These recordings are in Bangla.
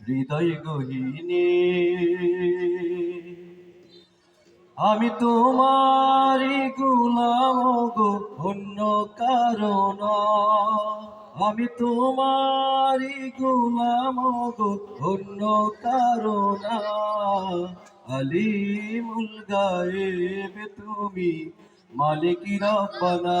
হৃদয় গহিনী, আমি তোমারই গুলাম গো, অন্য কারণ আমি তোমারই গুলাম গো, অন্য কারণ আলিমুল গায়েব তুমি মালিক রব্বানা।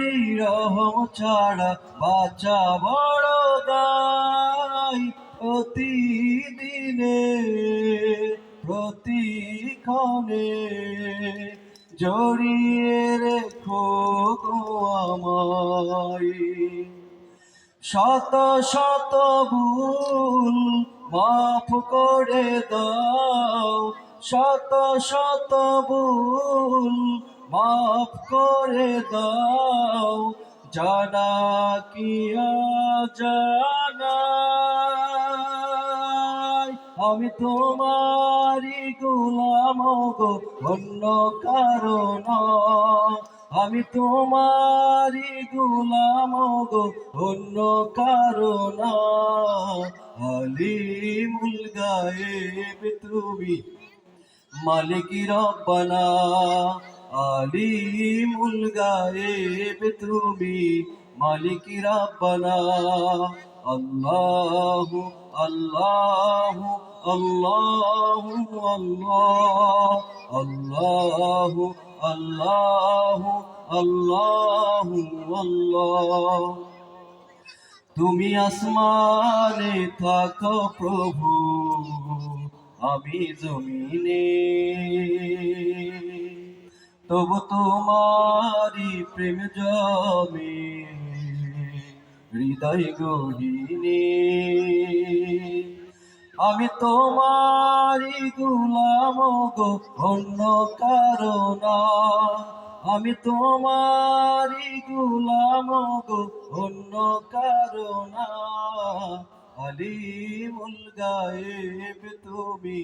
তোমারি রহম ছাড়া বাঁচা বড় দায়। প্রতিদিনে, প্রতিক্ষণে জড়িয়ে রেখো আমায়। শত শত ভুল মাফ করে দাও। শত শত ভুল মাফ করে দাও, জানা কি জানা আমি তোমারি গোলাম গো, অন্য কারণ আমি তোমারি গোলাম গো, অন্য কারণ আলিমুল গায়েব তুমি মালিক রব্বানা। আলিমুল গায়েব তুমি মালিক রব্বানা আল্লাহু আল্লাহু আল্লাহু আল্লাহ আল্লাহু আল্লাহু আল্লাহু আল্লাহ তুমি আসমানে থাকো প্রভু আমি জমিনে তবু তোমারি প্রেম জমে, হৃদয় গহিনী আমি তোমারি গুলাম গো, অন্য কারণ আমি তোমারি গুলাম গো, অন্য কারণ আলিমুল গায়েব তুমি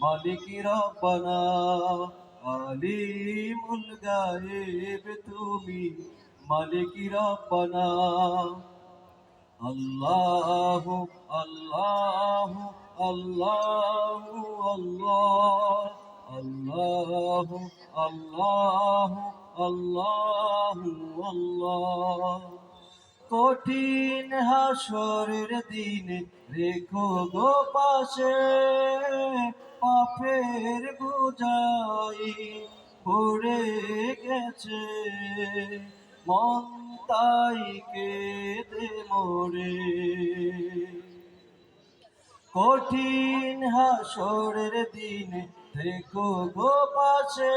মালিক রব্বানা। আলিমুল গায়েব তুমি মালিক রব্বানা। আল্লাহ আল্লাহ আল্লাহ আল্লাহ আল্লাহ আল্লাহ আল্লাহ আল্লাহ। কঠিন হাসরের দিনে রেখো গো পাশে। পাপের বোঝাই পড়ে গেছে। মন তাই কেঁদে মোরে। কঠিন হাসরের দিনে দেখো গো পাশে,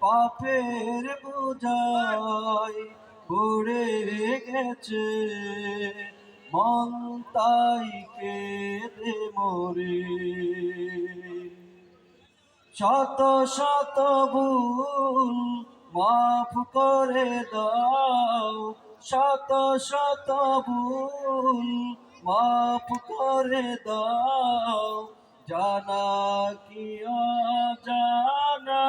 পাপের বুঝাই পড়ে গেছে। মন তাই কেঁদে মোরে। শত শত ভুল মাফ করে দাও। শত শত ভুল মাফ করে দাও। জানা কি জানা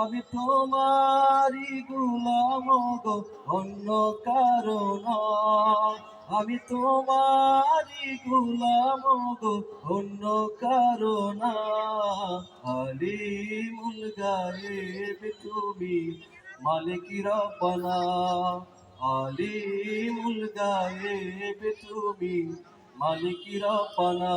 আমি তোমারি গুলাম গো, অন্য কারণ আমি তোমারি গুলাম গো, অন্য কারণ আলিমুল গায়েব তুমি, মালিক রব্বানা। আলিমুল গায়েব তুমি, মালিক রব্বানা।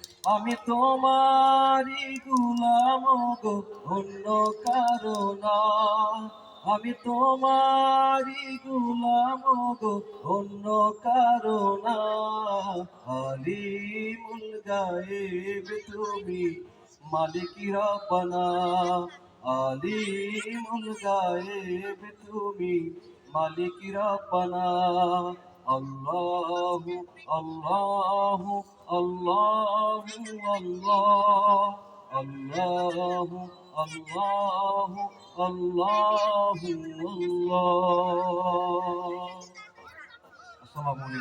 আমি তোমারি গুলাম গো, অন্য কারণা আমি তোমারি গুলাম গো, অন্য কারণা আলিমুল গায়েব তুমি, মালিক রব্বানা। আলিমুল গায়েব তুমি, মালিক রব্বানা। আল্লাহ আল্লাহ আল্লাহ আল্লাহ আল্লাহ আল্লাহ আল্লাহ আল্লাহ আসসালামু আলাইকুম